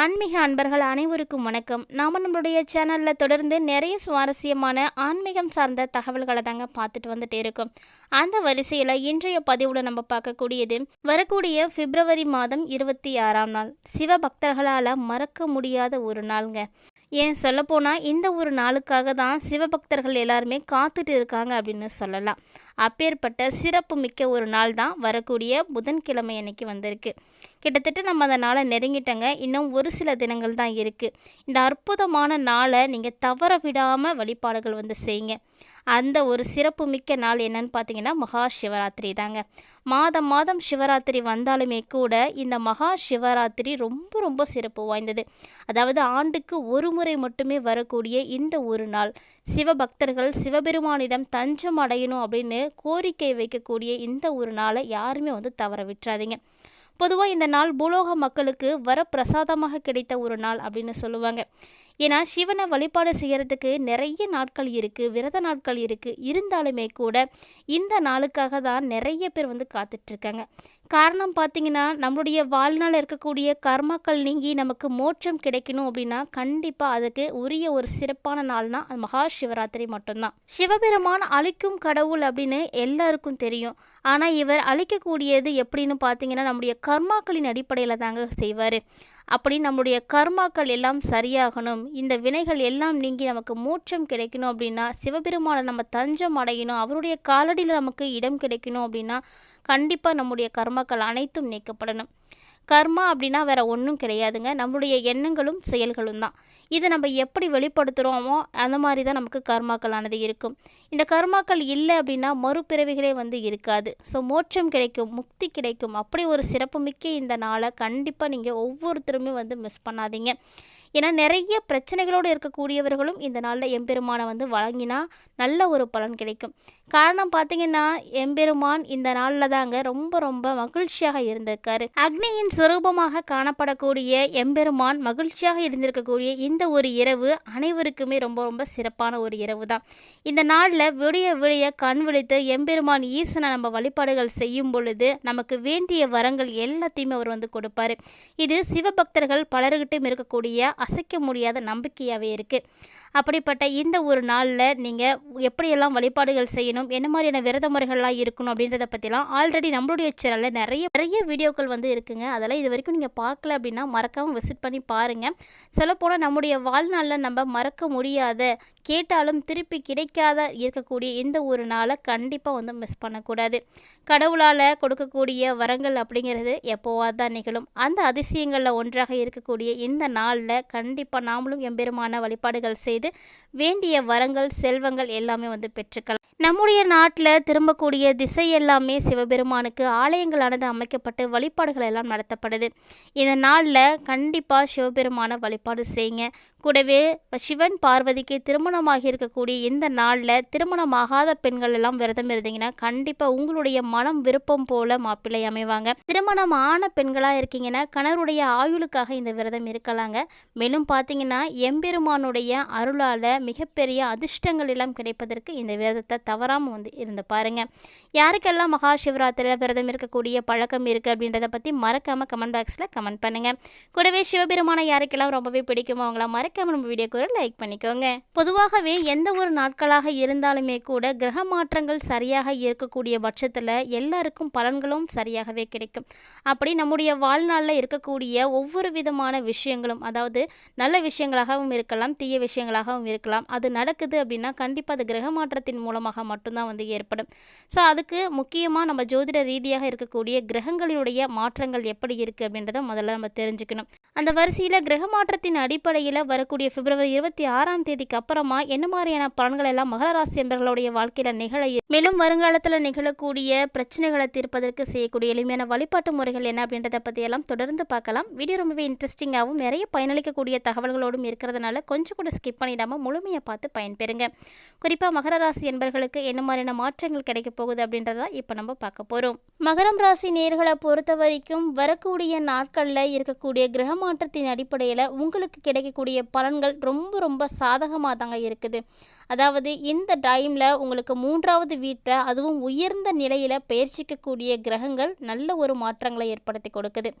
ஆன்மீக அன்பர்கள் அனைவருக்கும் வணக்கம். நாம் நம்மளுடைய சேனலில் தொடர்ந்து நிறைய சுவாரஸ்யமான ஆன்மீகம் சார்ந்த தகவல்களை தாங்க பார்த்துட்டு வந்துட்டு இருக்கோம். அந்த வரிசையில் இன்றைய பதிவில் நம்ம பார்க்கக்கூடியது வரக்கூடிய பிப்ரவரி மாதம் இருபத்தி ஆறாம் நாள். சிவ பக்தர்களால் மறக்க முடியாத ஒரு நாளுங்க. ஏன் சொல்லப்போனால் இந்த ஒரு நாளுக்காக தான் சிவபக்தர்கள் எல்லாருமே காத்துட்டு இருக்காங்க அப்படின்னு சொல்லலாம். அப்பேற்பட்ட சிறப்பு மிக்க ஒரு நாள் தான் வரக்கூடிய புதன்கிழமை அன்னைக்கு வந்திருக்கு. கிட்டத்தட்ட நம்ம அந்த நாளை நெருங்கிட்டங்க. இன்னும் ஒரு சில தினங்கள் தான் இருக்குது இந்த அற்புதமான நாளை நீங்கள் தவற விடாமல் வழிபாடுகள் வந்து செய்யுங்க. அந்த ஒரு சிறப்பு மிக்க நாள் என்னன்னு பார்த்தீங்கன்னா மகா சிவராத்திரி தாங்க. மாதம் மாதம் சிவராத்திரி வந்தாலுமே கூட இந்த மகா சிவராத்திரி ரொம்ப ரொம்ப சிறப்பு வாய்ந்தது. அதாவது ஆண்டுக்கு ஒரு முறை மட்டுமே வரக்கூடிய இந்த ஒரு நாள். சிவபக்தர்கள் சிவபெருமானிடம் தஞ்சம் அடையணும் அப்படின்னு கோரிக்கை வைக்கக்கூடிய இந்த ஒரு நாளை யாருமே வந்து தவற விட்டுறாதீங்க. பொதுவாக இந்த நாள் பூலோக மக்களுக்கு வரப்பிரசாதமாக கிடைத்த ஒரு நாள் அப்படின்னு சொல்லுவாங்க. ஏன்னா சிவனை வழிபாடு செய்கிறதுக்கு நிறைய நாட்கள் இருக்குது விரத நாட்கள் இருக்குது இருந்தாலுமே கூட இந்த நாளுக்காக தான் நிறைய பேர் வந்து காத்துட்ருக்காங்க. காரணம் பார்த்தீங்கன்னா நம்மளுடைய வாழ்நாள் இருக்கக்கூடிய கர்மாக்கள் நீங்கி நமக்கு மோட்சம் கிடைக்கணும் அப்படின்னா கண்டிப்பாக அதுக்கு உரிய ஒரு சிறப்பான நாள்னா அது மகா சிவராத்திரி மட்டும்தான். சிவபெருமான் அழிக்கும் கடவுள் அப்படின்னு எல்லாருக்கும் தெரியும். ஆனால் இவர் அழிக்கக்கூடியது எப்படின்னு பார்த்தீங்கன்னா நம்முடைய கர்மாக்களின் அடிப்படையில் தாங்க செய்வார். அப்படி நம்முடைய கர்மாக்கள் எல்லாம் சரியாகணும் இந்த வினைகள் எல்லாம் நீங்கி நமக்கு மோட்சம் கிடைக்கணும் அப்படின்னா சிவபெருமானை நம்ம தஞ்சம் அடையணும் அவருடைய காலடியில் நமக்கு இடம் கிடைக்கணும் அப்படின்னா கண்டிப்பாக நம்முடைய கர்மாக்கள் அனைத்தும் நீக்கப்படணும். கர்மா அப்படின்னா வேற ஒன்றும் கிடையாதுங்க. நம்மளுடைய எண்ணங்களும் செயல்களும் தான். இதை நம்ம எப்படி வெளிப்படுத்துகிறோமோ அந்த மாதிரி தான் நமக்கு கர்மாக்களானது இருக்கும். இந்த கர்மாக்கள் இல்லை அப்படின்னா மறுபிறவிகளே வந்து இருக்காது. ஸோ மோட்சம் கிடைக்கும் முக்தி கிடைக்கும். அப்படி ஒரு சிறப்புமிக்க இந்த நாளை கண்டிப்பாக நீங்கள் ஒவ்வொருத்தருமே வந்து மிஸ் பண்ணாதீங்க. ஏன்னா நிறைய பிரச்சனைகளோடு இருக்கக்கூடியவர்களும் இந்த நாளில் எம்பெருமானை வந்து வழங்கினா நல்ல ஒரு பலன் கிடைக்கும். காரணம் பார்த்தீங்கன்னா எம்பெருமான் இந்த நாளில் தாங்க ரொம்ப ரொம்ப மகிழ்ச்சியாக இருந்திருக்காரு. அக்னியின் சுரூபமாக காணப்படக்கூடிய எம்பெருமான் மகிழ்ச்சியாக இருந்திருக்கக்கூடிய இந்த ஒரு இரவு அனைவருக்குமே ரொம்ப ரொம்ப சிறப்பான ஒரு இரவு தான் இந்த நாளில் விடிய விடிய கண் விழித்து எம்பெருமான் ஈசனை நம்ம வழிபாடுகள் செய்யும் பொழுது நமக்கு வேண்டிய வரங்கள் எல்லாத்தையுமே அவர் வந்து கொடுப்பாரு. இது சிவபக்தர்கள் பலர்கிட்டும் இருக்கக்கூடிய அசைக்க முடியாத நம்பிக்கையாகவே இருக்குது அப்படிப்பட்ட இந்த ஒரு நாளில் நீங்கள் எப்படியெல்லாம் வழிபாடுகள் செய்யணும் என்ன மாதிரியான விரத முறைகள்லாம் இருக்கணும் அப்படின்றத பற்றிலாம் ஆல்ரெடி நம்மளுடைய சேனலில் நிறைய நிறைய வீடியோக்கள் வந்து இருக்குங்க. அதெல்லாம் இது வரைக்கும் நீங்கள் பார்க்கல அப்படின்னா மறக்காமல் விசிட் பண்ணி பாருங்கள் சொல்லப்போனால் நம்முடைய வாழ்நாளில் நம்ம மறக்க முடியாத கேட்டாலும் திருப்பி கிடைக்காத இருக்கக்கூடிய இந்த ஒரு நாளை கண்டிப்பாக வந்து மிஸ் பண்ணக்கூடாது. கடவுளால் கொடுக்கக்கூடிய வரங்கள் அப்படிங்கிறது எப்போவாது தான் நிகழும். அந்த அதிசயங்களில் ஒன்றாக இருக்கக்கூடிய இந்த நாளில் கண்டிப்பாக நாமளும் எம்பெருமான வழிபாடுகள் செய்து வேண்டிய வரங்கள் செல்வங்கள் எல்லாமே வந்து பெற்றுக்கலாம். நம்முடைய நாட்டில் திரும்பக்கூடிய திசை எல்லாமே சிவபெருமானுக்கு ஆலயங்களானது அமைக்கப்பட்டு வழிபாடுகள் எல்லாம் நடத்தப்படுது. இந்த நாளில் கண்டிப்பாக சிவபெருமான வழிபாடு செய்யுங்க. கூடவே சிவன் பார்வதிக்கு திருமணமாகி இருக்கக்கூடிய இந்த நாளில் திருமணமாகாத பெண்கள் எல்லாம் விரதம் இருந்தீங்கன்னா கண்டிப்பாக உங்களுடைய மனம் விருப்பம் போல மாப்பிள்ளை அமைவாங்க. திருமணம் ஆன பெண்களாக இருக்கீங்கன்னா கணவருடைய ஆயுளுக்காக இந்த விரதம் இருக்கலாங்க. மேலும் பார்த்தீங்கன்னா எம்பெருமானுடைய அருளால் மிகப்பெரிய அதிர்ஷ்டங்கள் எல்லாம் கிடைப்பதற்கு இந்த விரதத்தை தவறாமல் வந்து இருந்து பாருங்க. யாருக்கெல்லாம் மகா சிவராத்திரியில் விரதம் இருக்கக்கூடிய பழக்கம் இருக்குது அப்படின்றத பற்றி மறக்காமல் கமெண்ட் பாக்ஸில் கமெண்ட் பண்ணுங்கள் கூடவே சிவபெருமானை யாருக்கெல்லாம் ரொம்பவே பிடிக்குமோ அவங்களாம் மறக்காம நம்ம வீடியோக்கு ஒரு லைக் பண்ணிக்கோங்க. பொதுவாகவே எந்த ஒரு நாட்களாக இருந்தாலுமே கூட கிரக மாற்றங்கள் சரியாக இருக்கக்கூடிய பட்சத்தில் எல்லாருக்கும் பலன்களும் சரியாகவே கிடைக்கும். அப்படி நம்முடைய வாழ்நாளில் இருக்கக்கூடிய ஒவ்வொரு விதமான விஷயங்களும் அதாவது நல்ல விஷயங்களாகவும் இருக்கலாம் தீய விஷயங்களாகவும் இருக்கலாம் அது நடக்குது அப்படின்னா கண்டிப்பாக அது கிரக மாற்றத்தின் மூலமாக மட்டும்தான் வந்து ஏற்படும். ஸோ அதுக்கு முக்கியமாக நம்ம ஜோதிட ரீதியாக இருக்கக்கூடிய கிரகங்களுடைய மாற்றங்கள் எப்படி இருக்குது அப்படின்றத முதல்ல நம்ம தெரிஞ்சுக்கணும். அந்த வரிசையில் கிரக மாற்றத்தின் அடிப்படையில் வரக்கூடிய பிப்ரவரி இருபத்தி ஆறாம் தேதிக்கு அப்புறமா என்ன மாதிரியான பலன்கள் எல்லாம் மகர ராசி என்பர்களுடைய வாழ்க்கையில நிகழ மேலும் வருங்காலத்தில் நிகழக்கூடிய பிரச்சனைகளை தீர்ப்பதற்கு செய்யக்கூடிய எளிமையான வழிபாட்டு முறைகள் என்ன அப்படின்றத பற்றியெல்லாம் தொடர்ந்து பார்க்கலாம். வீடியோ ரொம்பவே இன்ட்ரெஸ்டிங்காகவும் நிறைய பயனளிக்கக்கூடிய தகவல்களோடும் இருக்கிறதுனால கொஞ்சம் கூட ஸ்கிப் பண்ணிடாமல் முழுமையாக பார்த்து பயன்பெறுங்க. குறிப்பாக மகர ராசி என்பர்களுக்கு என்ன மாதிரியான மாற்றங்கள் கிடைக்க போகுது அப்படின்றத இப்போ நம்ம பார்க்க போகிறோம் மகரம் ராசி நேர்களை பொறுத்த வரைக்கும் வரக்கூடிய நாட்களில் இருக்கக்கூடிய கிரக மாற்றத்தின் அடிப்படையில் உங்களுக்கு கிடைக்கக்கூடிய பலன்கள் ரொம்ப ரொம்ப சாதகமாக தாங்க இருக்குது. அதாவது இந்த டைமில் உங்களுக்கு மூன்றாவது வீட்டில் அதுவும் உயர்ந்த நிலையில் பயிற்சிக்கக்கூடிய கிரகங்கள் நல்ல ஒரு மாற்றங்களை ஏற்படுத்தி கொடுக்குது.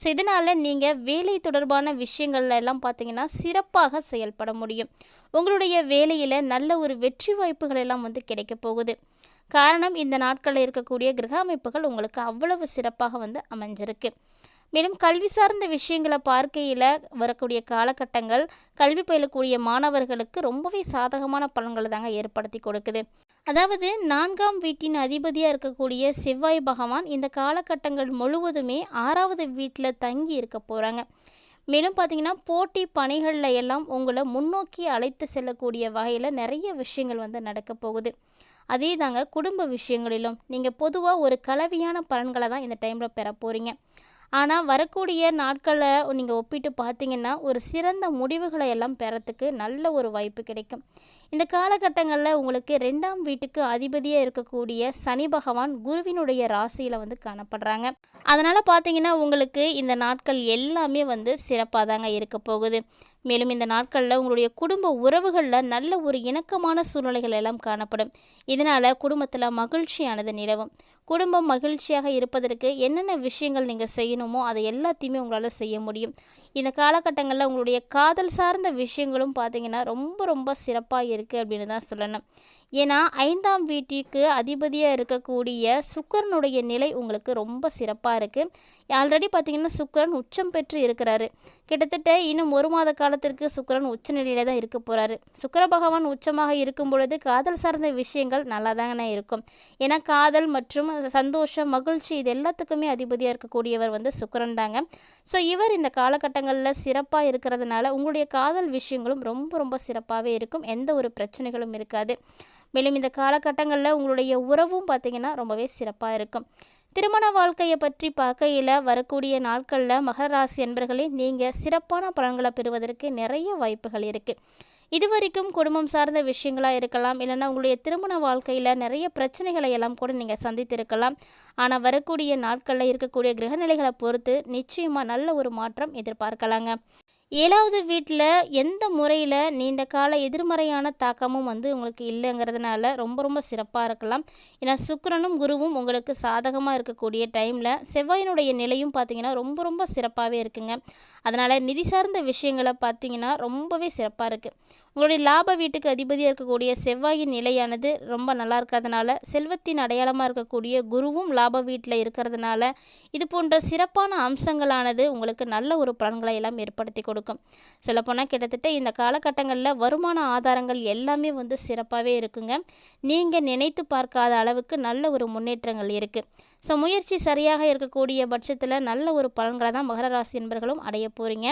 ஸோ இதனால் நீங்கள் வேலை தொடர்பான விஷயங்கள்ல எல்லாம் பார்த்தீங்கன்னா சிறப்பாக செயல்பட முடியும். உங்களுடைய வேலையில் நல்ல ஒரு வெற்றி வாய்ப்புகள் எல்லாம் வந்து கிடைக்க போகுது. காரணம் இந்த நாட்களில் இருக்கக்கூடிய கிரக அமைப்புகள் உங்களுக்கு அவ்வளவு சிறப்பாக வந்து அமைஞ்சிருக்கு. மேலும் கல்வி சார்ந்த விஷயங்களை பார்க்கையில் வரக்கூடிய காலகட்டங்கள் கல்வி பயிலக்கூடிய மாணவர்களுக்கு ரொம்பவே சாதகமான பலன்களை தாங்க ஏற்படுத்தி கொடுக்குது. அதாவது நான்காம் வீட்டின் அதிபதியாக இருக்கக்கூடிய செவ்வாய் பகவான் இந்த காலகட்டங்கள் முழுவதுமே ஆறாவது வீட்டில் தங்கி இருக்க போகிறாங்க மேலும் பார்த்தீங்கன்னா போட்டி பணிகளில் எல்லாம் உங்களை முன்னோக்கி அழைத்து செல்லக்கூடிய வகையில் நிறைய விஷயங்கள் வந்து நடக்க போகுது. அதே தாங்க குடும்ப விஷயங்களிலும் நீங்கள் பொதுவாக ஒரு கலவையான பலன்களை தான் இந்த டைமில் பெற போகிறீங்க ஆனால் வரக்கூடிய நாட்களை நீங்கள் ஒப்பிட்டு பார்த்தீங்கன்னா ஒரு சிறந்த முடிவுகளை எல்லாம் பெறத்துக்கு நல்ல ஒரு வாய்ப்பு கிடைக்கும். இந்த காலகட்டங்களில் உங்களுக்கு ரெண்டாம் வீட்டுக்கு அதிபதியாக இருக்கக்கூடிய சனி பகவான் குருவினுடைய ராசியில் வந்து காணப்படுறாங்க. அதனால் பார்த்தீங்கன்னா உங்களுக்கு இந்த நாட்கள் எல்லாமே வந்து சிறப்பாக தாங்க இருக்க போகுது. மேலும் இந்த நாட்களில் உங்களுடைய குடும்ப உறவுகளில் நல்ல ஒரு இணக்கமான சூழ்நிலைகள் எல்லாம் காணப்படும். இதனால் குடும்பத்தில் மகிழ்ச்சியானது நிலவும். குடும்பம் மகிழ்ச்சியாக இருப்பதற்கு என்னென்ன விஷயங்கள் நீங்கள் செய்யணுமோ அதை எல்லாத்தையுமே உங்களால் செய்ய முடியும். இந்த காலகட்டங்களில் உங்களுடைய காதல் சார்ந்த விஷயங்களும் பார்த்தீங்கன்னா ரொம்ப ரொம்ப சிறப்பாக இருக்குது அப்படின்னு தான் சொல்லணும். ஏன்னா ஐந்தாம் வீட்டிற்கு அதிபதியாக இருக்கக்கூடிய சுக்கரனுடைய நிலை உங்களுக்கு ரொம்ப சிறப்பாக இருக்குது ஆல்ரெடி பார்த்திங்கன்னா சுக்கரன் உச்சம் பெற்று இருக்கிறாரு. கிட்டத்தட்ட இன்னும் ஒரு மாத காலத்திற்கு சுக்கரன் உச்ச நிலையில் தான் இருக்க போகிறாரு சுக்கர பகவான் உச்சமாக இருக்கும் பொழுது காதல் சார்ந்த விஷயங்கள் நல்லா தானே இருக்கும். ஏன்னா காதல் மற்றும் சந்தோஷம் மகிழ்ச்சி இது எல்லாத்துக்குமே அதிபதியாக இருக்கக்கூடியவர் வந்து சுக்கரன் தாங்க. ஸோ இவர் இந்த காலகட்டங்களில் சிறப்பாக இருக்கிறதுனால உங்களுடைய காதல் விஷயங்களும் ரொம்ப ரொம்ப சிறப்பாகவே இருக்கும். எந்த ஒரு பிரச்சனைகளும் இருக்காது. மேலும் இந்த காலகட்டங்களில் உங்களுடைய உறவும் பார்த்திங்கன்னா ரொம்பவே சிறப்பாக இருக்கும். திருமண வாழ்க்கையை பற்றி பார்க்கையில் வரக்கூடிய நாட்களில் மகர ராசி என்பர்களே நீங்கள் சிறப்பான பலன்களை பெறுவதற்கு நிறைய வாய்ப்புகள் இருக்குது இதுவரைக்கும் குடும்பம் சார்ந்த விஷயங்களாக இருக்கலாம் இல்லைன்னா உங்களுடைய திருமண வாழ்க்கையில் நிறைய பிரச்சனைகளை எல்லாம் கூட நீங்கள் சந்தித்திருக்கலாம். ஆனால் வரக்கூடிய நாட்களில் இருக்கக்கூடிய கிரகநிலைகளை பொறுத்து நிச்சயமாக நல்ல ஒரு மாற்றம் எதிர்பார்க்கலாங்க. ஏழாவது வீட்டில் எந்த முறையில் நீண்ட கால எதிர்மறையான தாக்கமும் வந்து உங்களுக்கு இல்லைங்கிறதுனால ரொம்ப ரொம்ப சிறப்பாக இருக்கலாம். ஏன்னா சுக்கரனும் குருவும் உங்களுக்கு சாதகமாக இருக்கக்கூடிய டைமில் செவ்வாயினுடைய நிலையும் பார்த்தீங்கன்னா ரொம்ப ரொம்ப சிறப்பாகவே இருக்குங்க. அதனால் நிதி சார்ந்த விஷயங்களை பார்த்தீங்கன்னா ரொம்பவே சிறப்பாக இருக்குது உங்களுடைய லாப வீட்டுக்கு அதிபதியாக இருக்கக்கூடிய செவ்வாயின் நிலையானது ரொம்ப நல்லா இருக்கிறதுனால செல்வத்தின் அடையாளமாக இருக்கக்கூடிய குருவும் லாப வீட்டில் இருக்கிறதுனால இது போன்ற சிறப்பான அம்சங்களானது உங்களுக்கு நல்ல ஒரு பலன்களை எல்லாம் ஏற்படுத்தி கொடுக்கும் சொல்லப்போனால் கிட்டத்தட்ட இந்த காலகட்டங்களில் வருமான ஆதாரங்கள் எல்லாமே வந்து சிறப்பாகவே இருக்குங்க. நீங்கள் நினைத்து பார்க்காத அளவுக்கு நல்ல ஒரு முன்னேற்றங்கள் இருக்குது ஸோ முயற்சி சரியாக இருக்கக்கூடிய பட்சத்தில் நல்ல ஒரு பலன்களை தான் மகர ராசி என்பர்களும் அடைய போகிறீங்க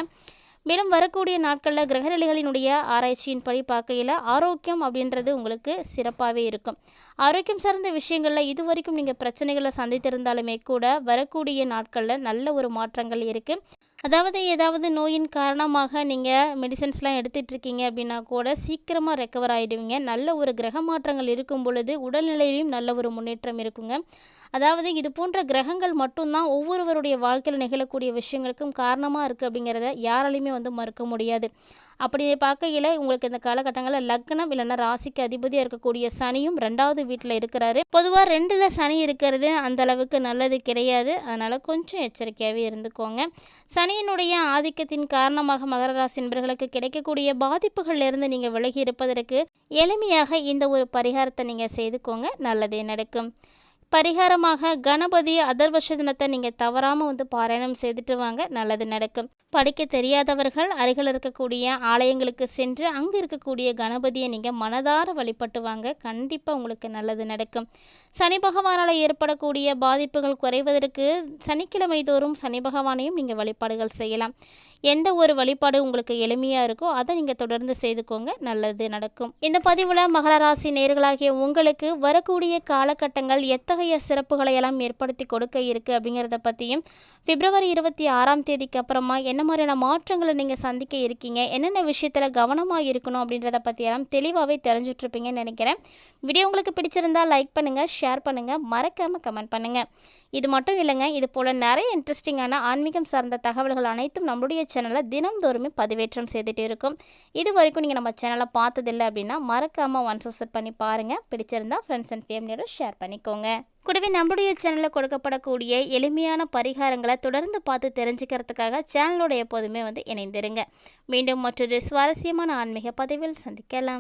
மேலும் வரக்கூடிய நாட்களில் கிரகநிலைகளினுடைய ஆராய்ச்சியின்படி பார்க்கையில் ஆரோக்கியம் அப்படின்றது உங்களுக்கு சிறப்பாகவே இருக்கும். ஆரோக்கியம் சார்ந்த விஷயங்களில் இது வரைக்கும் நீங்கள் பிரச்சனைகளை சந்தித்திருந்தாலுமே கூட வரக்கூடிய நாட்களில் நல்ல ஒரு மாற்றங்கள் இருக்குது அதாவது ஏதாவது நோயின் காரணமாக நீங்கள் மெடிசன்ஸ்லாம் எடுத்துகிட்ருக்கீங்க அப்படின்னா கூட சீக்கிரமாக ரெக்கவர் ஆகிடுவீங்க நல்ல ஒரு கிரக மாற்றங்கள் இருக்கும் பொழுது உடல்நிலையிலையும் நல்ல ஒரு முன்னேற்றம் இருக்குங்க. அதாவது இது போன்ற கிரகங்கள் மட்டும்தான் ஒவ்வொருவருடைய வாழ்க்கையில் நிகழக்கூடிய விஷயங்களுக்கும் காரணமாக இருக்குது அப்படிங்கிறத யாராலையுமே வந்து மறுக்க முடியாது. அப்படி பார்க்கையில் உங்களுக்கு இந்த காலகட்டங்களில் லக்னம் இல்லைன்னா ராசிக்கு அதிபதியாக இருக்கக்கூடிய சனியும் ரெண்டாவது வீட்டில் இருக்கிறாரு. பொதுவாக ரெண்டில் சனி இருக்கிறது அந்த அளவுக்கு நல்லது கிடையாது. அதனால் கொஞ்சம் எச்சரிக்கையாகவே இருந்துக்கோங்க. சனியினுடைய ஆதிக்கத்தின் காரணமாக மகர ராசி நண்பர்களுக்கு கிடைக்கக்கூடிய பாதிப்புகள்லேருந்து நீங்கள் விலகி இருப்பதற்கு எளிமையாக இந்த ஒரு பரிகாரத்தை நீங்கள் செய்துக்கோங்க. நல்லதே நடக்கும். பரிகாரமாக கணபதி அதர்வஷ தினத்தை நீங்கள் தவறாமல் வந்து பாராயணம் செய்துட்டு வாங்க. நல்லது நடக்கும். படிக்க தெரியாதவர்கள் அருகில் இருக்கக்கூடிய ஆலயங்களுக்கு சென்று அங்கே இருக்கக்கூடிய கணபதியை நீங்கள் மனதார வழிபட்டு வாங்க. கண்டிப்பாக உங்களுக்கு நல்லது நடக்கும். சனி பகவானால் ஏற்படக்கூடிய பாதிப்புகள் குறைவதற்கு சனிக்கிழமை தோறும் சனி பகவானையும் நீங்கள் வழிபாடுகள் செய்யலாம். எந்த ஒரு வழிபாடு உங்களுக்கு எளிமையாக இருக்கோ அதை நீங்கள் தொடர்ந்து செய்துக்கோங்க. நல்லது நடக்கும். இந்த பதிவில் மகர ராசி நேர்களாகிய உங்களுக்கு வரக்கூடிய காலகட்டங்கள் எத்தகைய சிறப்புகளை எல்லாம் ஏற்படுத்தி கொடுக்க இருக்குது அப்படிங்கிறத பற்றியும் பிப்ரவரி இருபத்தி ஆறாம் தேதிக்கு அப்புறமா என்ன மாதிரியான மாற்றங்களை நீங்கள் சந்திக்க இருக்கீங்க என்னென்ன விஷயத்தில் கவனமாக இருக்கணும் அப்படின்றத பற்றியெல்லாம் தெளிவாகவே தெரிஞ்சுட்ருப்பீங்கன்னு நினைக்கிறேன். வீடியோ உங்களுக்கு பிடிச்சிருந்தால் லைக் பண்ணுங்கள் ஷேர் பண்ணுங்கள் மறக்காமல் கமெண்ட் பண்ணுங்கள் இது மட்டும் இல்லைங்க இது போல் நிறைய இன்ட்ரெஸ்டிங்கான ஆன்மீகம் சார்ந்த தகவல்கள் அனைத்தும் நம்மளுடைய சேனலில் தினம்தோறுமே பதிவேற்றம் செய்துட்டு இருக்கும். இது வரைக்கும் நீங்கள் நம்ம சேனலை பார்த்ததில்லை அப்படின்னா மறக்காமல் ஒன் சப்ஸ்கிரைப் பண்ணி பாருங்கள் பிடிச்சிருந்தா ஃப்ரெண்ட்ஸ் அண்ட் ஃபேமிலியோட ஷேர் பண்ணிக்கோங்க. கூடவே நம்மளுடைய சேனலில் கொடுக்கப்படக்கூடிய எளிமையான பரிகாரங்களை தொடர்ந்து பார்த்து தெரிஞ்சுக்கிறதுக்காக சேனலோட எப்போதுமே வந்து இணைந்திருங்க. மீண்டும் மற்றொரு சுவாரஸ்யமான ஆன்மீக பதிவில் சந்திக்கலாம்.